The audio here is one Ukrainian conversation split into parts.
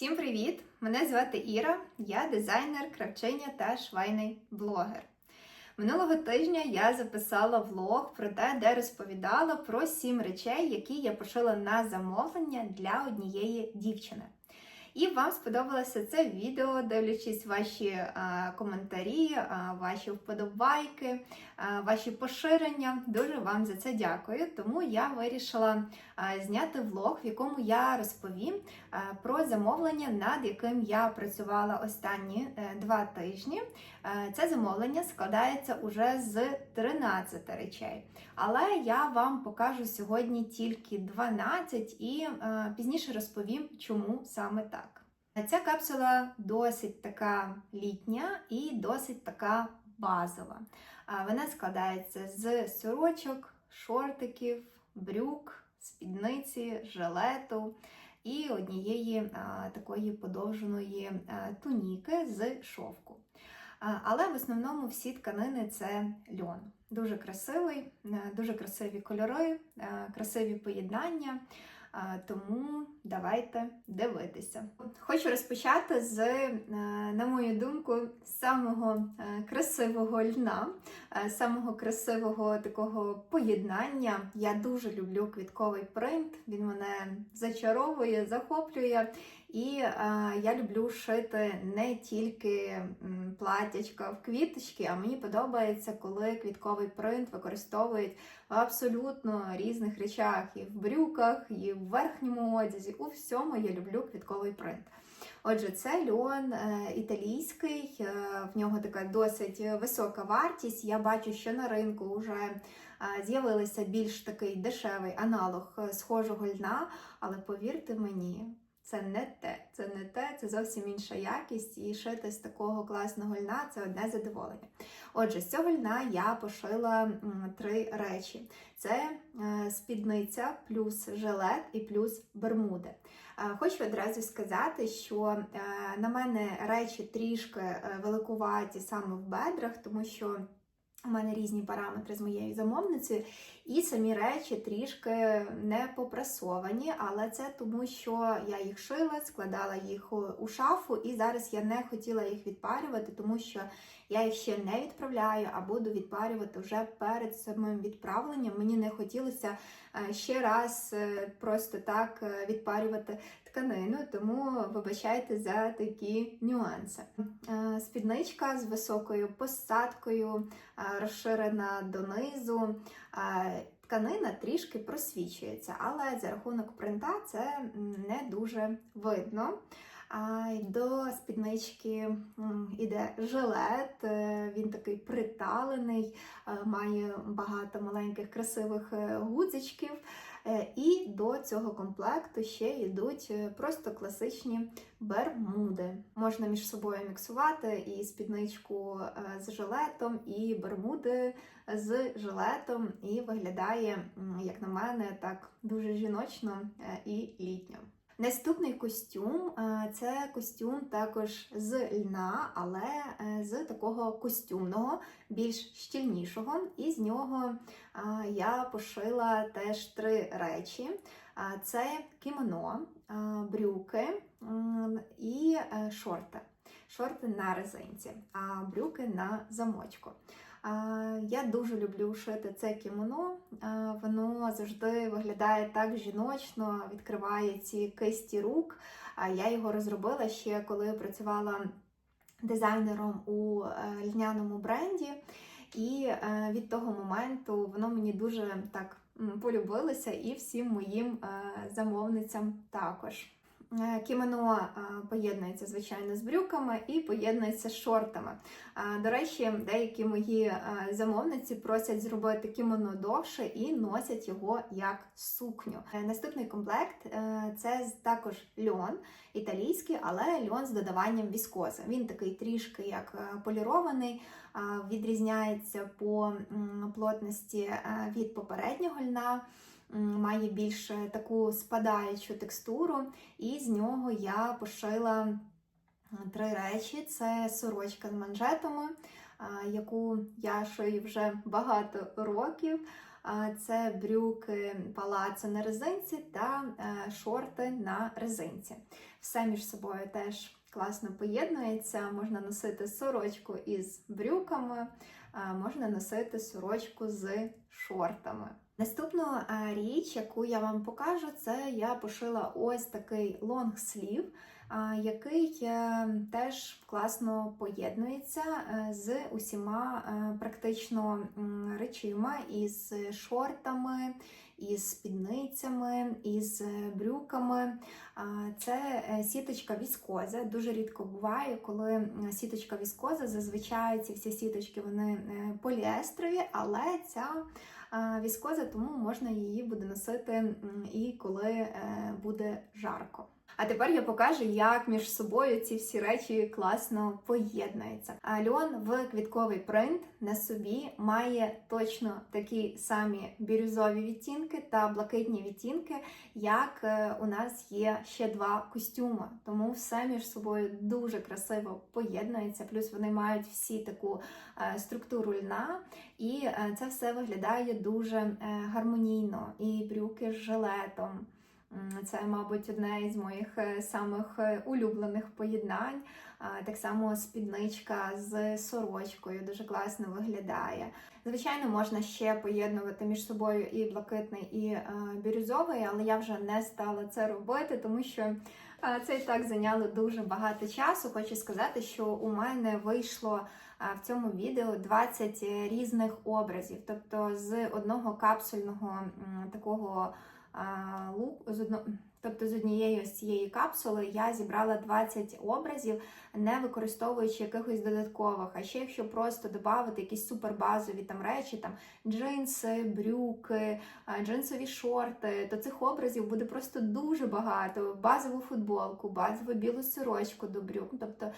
Всім привіт! Мене звати Іра, я дизайнер, кравчиня та швейний блогер. Минулого тижня я записала влог про те, де розповідала про сім речей, які я пошила на замовлення для однієї дівчини. І вам сподобалося це відео, дивлячись ваші е, коментарі, е, ваші вподобайки, е, ваші поширення. Дуже вам за це дякую. Тому я вирішила е, зняти влог, в якому я розповім е, про замовлення, над яким я працювала останні е, два тижні. Е, Це замовлення складається уже з 13 речей. Але я вам покажу сьогодні тільки 12 і е, пізніше розповім, чому саме так. Ця капсула досить така літня і досить така базова. Вона складається з сорочок, шортиків, брюк, спідниці, жилету і однієї такої подовженої туніки з шовку. Але в основному всі тканини це льон. Дуже красивий, дуже красиві кольори, красиві поєднання. Тому давайте дивитися. Хочу розпочати з, е, на мою думку, самого е, красивого льна, е, самого красивого такого поєднання. Я дуже люблю квітковий принт. Він мене зачаровує, захоплює. І е, я люблю шити не тільки м, платтячка в квіточки, а мені подобається, коли квітковий принт використовують в абсолютно різних речах, і в брюках, і в верхньому одязі. У всьому я люблю квітковий принт. Отже, це льон е, італійський, е, в нього така досить висока вартість. Я бачу, що на ринку вже е, з'явився більш такий дешевий аналог схожого льна, але повірте мені. Це не те, це не те, це зовсім інша якість. І шити з такого класного льна це одне задоволення. Отже, з цього льна я пошила три речі: це е, спідниця, плюс жилет і плюс бермуди. Е, Хочу одразу сказати, що е, на мене речі трішки великуваті саме в бедрах, тому що. У мене різні параметри з моєю замовницею, і самі речі трішки не попрасовані, але це тому, що я їх шила, складала їх у- у шафу, і зараз я не хотіла їх відпарювати, тому що я їх ще не відправляю, а буду відпарювати вже перед самим відправленням. Мені не хотілося е, ще раз е, просто так е, відпарювати тканину, тому вибачайте за такі нюанси. Е, Спідничка з високою посадкою, е, розширена донизу. Е, Тканина трішки просвічується, але за рахунок принта це не дуже видно. До спіднички м, іде жилет, він такий приталений, має багато маленьких красивих гудзичків. Е, І до цього комплекту ще йдуть е, просто класичні бермуди. Можна між собою міксувати і спідничку е, з жилетом, і бермуди з жилетом, і виглядає, як на мене, так дуже жіночно і літньо. Наступний костюм е, це костюм також з льна, але е, з такого костюмного, більш щільнішого. І з нього е, я пошила теж три речі: це кімоно, брюки і шорти. Шорти на резинці, а брюки на замочку. Я дуже люблю шити це кімоно. Воно завжди виглядає так жіночно, відкриває ці кисті рук. Я його розробила ще коли працювала дизайнером у е, льняному бренді. І е, від того моменту воно мені дуже так полюбилося, і всім моїм е, замовницям також. Е, Кімоно е, поєднується, звичайно, з брюками і поєднується з шортами. До речі, деякі мої е, замовниці просять зробити кімоно довше і носять його як сукню. Наступний комплект це також льон італійський, але льон з додаванням віскози. Він такий трішки як полірований, відрізняється по плотності від попереднього льна. Має більш е, таку спадаючу текстуру, і з нього я пошила три речі: це сорочка з манжетами, яку я шию вже багато років. Це брюки палацо на резинці та е, шорти на резинці. Все між собою теж класно поєднується. Можна носити сорочку із брюками, можна носити сорочку з шортами. Наступну річ, яку я вам покажу, це я пошила ось такий лонгслів, а, який е, теж класно поєднується е, з усіма е, практично речима із шортами, із спідницями, із е, брюками. Це е, сіточка віскоза. Дуже рідко буває, коли сіточка віскоза. Зазвичай ці всі сіточки вони е, поліестрові, але ця віскоза, тому можна її буде носити і коли е, буде жарко. А тепер я покажу, як між собою ці всі речі класно поєднуються. А Льон в квітковий принт на собі має точно такі самі бірюзові відтінки та блакитні відтінки, як е, у нас є ще два костюми. Тому все між собою дуже красиво поєднується. Плюс вони мають всі таку е, структуру льна, і е, це все виглядає дуже гармонійно. І брюки з жилетом. Це, мабуть, одне із моїх е, самих е, улюблених поєднань. Так само спідничка з сорочкою дуже класно виглядає. Звичайно, можна ще поєднувати між собою і блакитний, і е, бірюзовий, але я вже не стала це робити, тому що це і так зайняло дуже багато часу. Хочу сказати, що у мене вийшло в цьому відео 20 різних образів, тобто з одного капсульного такого лук з одно... Тобто з однієї ось цієї капсули я зібрала 20 образів, не використовуючи якихось додаткових. А ще якщо просто додати якісь супербазові там речі, там джинси, брюки, джинсові шорти, то цих образів буде просто дуже багато. Базову футболку, базову білу сорочку до брюк. Тобто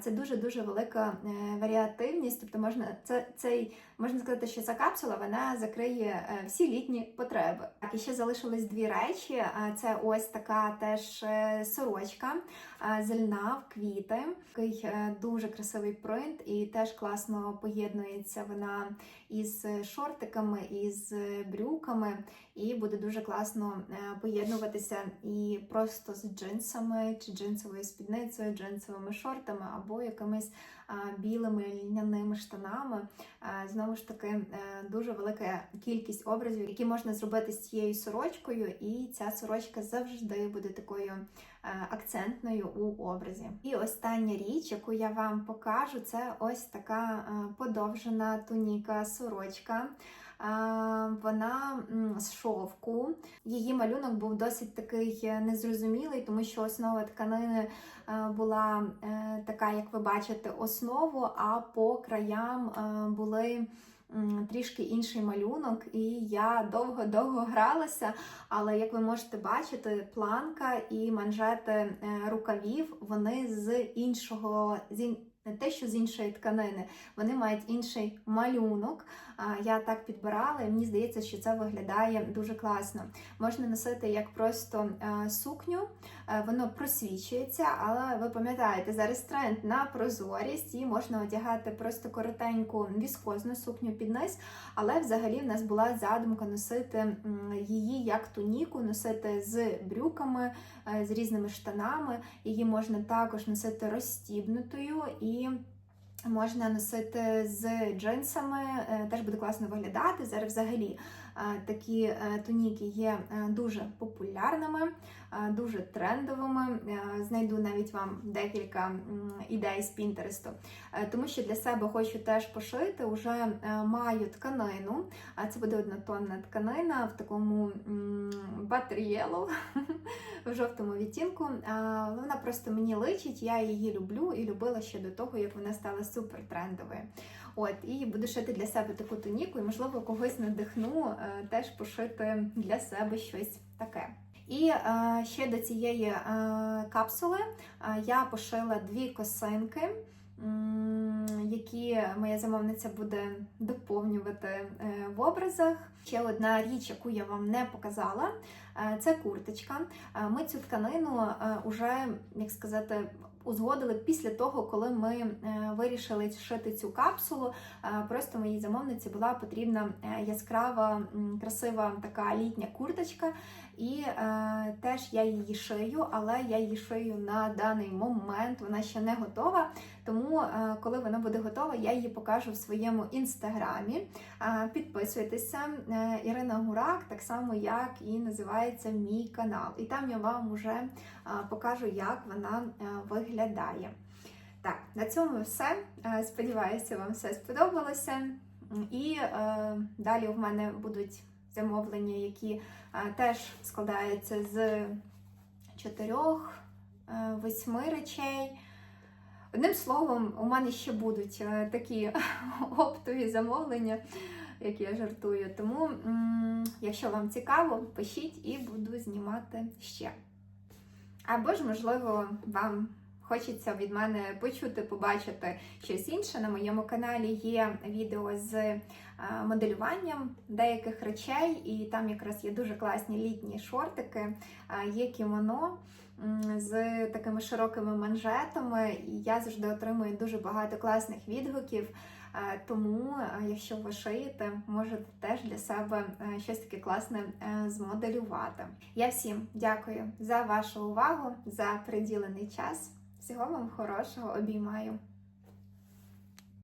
це дуже дуже велика е, варіативність. Тобто можна це цей можна сказати, що ця капсула вона закриє е, всі літні потреби. Так, і ще залишились дві речі. Це ось така теж е, сорочка а, з льна в квіти. Такий е, дуже красивий принт, і теж класно поєднується вона із шортиками, із брюками, і буде дуже класно е, поєднуватися і просто з джинсами, чи джинсовою спідницею, джинсовими шортами або якимись білими льняними штанами. Знову ж таки, е, дуже велика кількість образів, які можна зробити з цією сорочкою, і ця сорочка завжди буде такою е, акцентною у образі. І остання річ, яку я вам покажу, це ось така е, подовжена туніка сорочка. Вона з шовку. Її малюнок був досить такий е, незрозумілий, тому що основа тканини е, була е, така, як ви бачите, основу, а по краям були. Трішки інший малюнок, і я довго-довго гралася. Але як ви можете бачити, планка і манжети рукавів вони з іншого з не те, що з іншої тканини, вони мають інший малюнок. Я так підбирала, і мені здається, що це виглядає дуже класно. Можна носити як просто е, сукню, е, воно просвічується, але ви пам'ятаєте, зараз тренд на прозорість, і можна одягати просто коротеньку віскозну сукню під низ, але взагалі в нас була задумка носити її як туніку, носити з брюками, е, з різними штанами. Її можна також носити розстібнутою і. Можна носити з джинсами, е, теж буде класно виглядати. Зараз взагалі е, такі е, туніки є дуже популярними, дуже трендовими. Знайду навіть вам декілька ідей з Пінтересту, тому що для себе хочу теж пошити. Уже маю тканину, а це буде однотонна тканина в такому батрієлу в жовтому відтінку. Вона просто мені личить, я її люблю і любила ще до того, як вона стала супер трендовою. От, і буду шити для себе таку туніку, і, можливо, когось надихну е, теж пошити для себе щось таке. І е, ще до цієї е, капсули е, я пошила дві косинки, які моя замовниця буде доповнювати е, в образах. Ще одна річ, яку я вам не показала, Е, Це курточка. Е, Ми цю тканину вже, як сказати, узгодили після того, коли ми вирішили шити цю капсулу. Просто моїй замовниці була потрібна яскрава, красива така літня курточка. І е, теж я її шию, але я її шию на даний момент. Вона ще не готова. Тому, е, коли вона буде готова, я її покажу в своєму інстаграмі. Підписуйтеся, Е, Ірина Гурак, так само як і називається мій канал. І там я вам вже е, покажу, як вона виглядає. Так, на цьому все. Сподіваюся, вам все сподобалося. І е, далі в мене будуть замовлення, які е, теж складаються з чотирьох, е, восьми речей. Одним словом, у мене ще будуть е, такі оптові замовлення, як я жартую. Тому, якщо вам цікаво, пишіть і буду знімати ще. Або ж, можливо, вам хочеться від мене почути, побачити щось інше. На моєму каналі є відео з е, моделюванням деяких речей, і там якраз є дуже класні літні шортики, е, є кімоно з такими широкими манжетами. І я завжди отримую дуже багато класних відгуків. Е, Тому, якщо ви шиєте, можете теж для себе щось таке класне змоделювати. Я всім дякую за вашу увагу, за приділений час. Всього вам хорошого обіймаю.